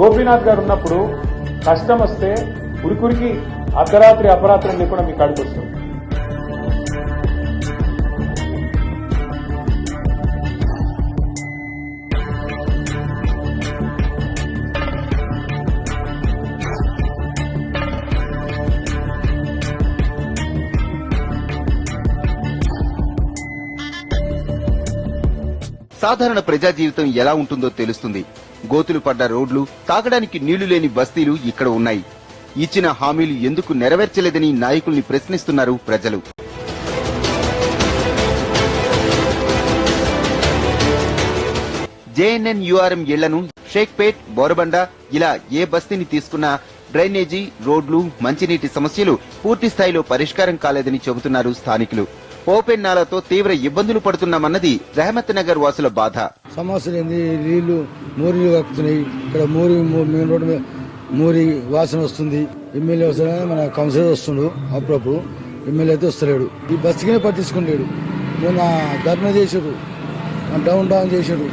గోపీనాథ్ గారు ఉన్నప్పుడు కష్టం వస్తే ఉరికురికి అర్ధరాత్రి అపరాత్రి లేకుండా మీ కాడికి వస్తుంది సాధారణ ప్రజా జీవితం ఎలా ఉంటుందో తెలుస్తుంది. గోతులు పడ్డ రోడ్లు తాగడానికి నీళ్ళు లేని బస్తీలు ఇక్కడ ఉన్నాయి. ఇచ్చిన హామీలు ఎందుకు నెరవేర్చలేదని నాయకుల్ని ప్రశ్నిస్తున్నారు ప్రజలు. జేఎన్ఎన్ యుఆర్ఎం ఇళ్ళను షేక్పేట్ బోరబండ ఇలా ఏ బస్తీని తీసుకున్నా డ్రైనేజీ రోడ్లు మంచినీటి సమస్యలు పూర్తి స్థాయిలో పరిష్కారం కాలేదని చెబుతున్నారు స్థానికులు. ఓపెన్ నాలతో తీవ్ర ఇబ్బందులు పడుతున్నామన్నది రెహమత్ నగర్ వాసుల బాధ. సమస్యలు ఏంది నీళ్ళు మూరీలు కక్కుతున్నాయి. ఇక్కడ మూరి మెయిన్ రోడ్డు మూరి వాసన వస్తుంది. ఎమ్మెల్యే వస్తున్నా మన కౌన్సిలర్ వస్తుండు అప్పుడప్పుడు. ఎమ్మెల్యే అయితే వస్తలేడు. ఈ బస్సుకినే పట్టించుకోలేడు మొన్న ధర్నా చేసాడు డౌన్ డౌన్ చేశాడు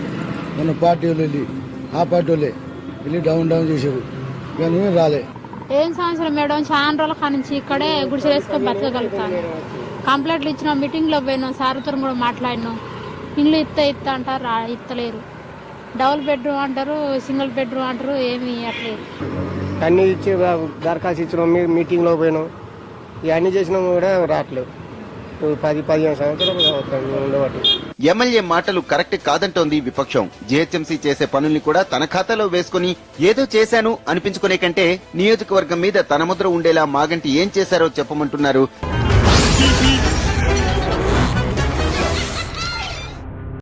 మొన్న పార్టీ వాళ్ళు వెళ్ళి ఆ పార్టీ వాళ్ళే వెళ్ళి డౌన్ డౌన్ చేశాడు కానీ రాలే. ఏం సంవత్సరం మేడం? చాలా రోజుల కాడ నుంచి ఇక్కడే గుడిసెలు వేసుకొని బతకగలుగుతాను. కంప్లైంట్లు ఇచ్చిన మీటింగ్లో పోయినాం సార్తో కూడా మాట్లాడినాం. ఇల్లు ఇత్త ఇత్త అంటారు. రా- ఇత్తలేరు. డబుల్ బెడ్రూమ్ అంటారు సింగిల్ బెడ్రూమ్ అంటారు ఏమి ఇవ్వట్లేదు అన్ని ఇచ్చి దరఖాస్తు ఇచ్చినాం. మీ మీటింగ్లో పోయినాం. ఇవన్నీ చేసినాం కూడా రావట్లేదు. పది పదిహేను సంవత్సరాలు ఉండబట్టి ఎమ్మెల్యే మాటలు కరెక్ట్ కాదంటోంది విపక్షం. జీహెచ్ఎంసీ చేసే పనుల్ని కూడా తన ఖాతాలో వేసుకుని ఏదో చేశాను అనిపించుకునే కంటే నియోజకవర్గం మీద తన ముద్ర ఉండేలా మాగంటి ఏం చేశారో చెప్పమంటున్నారు. キー。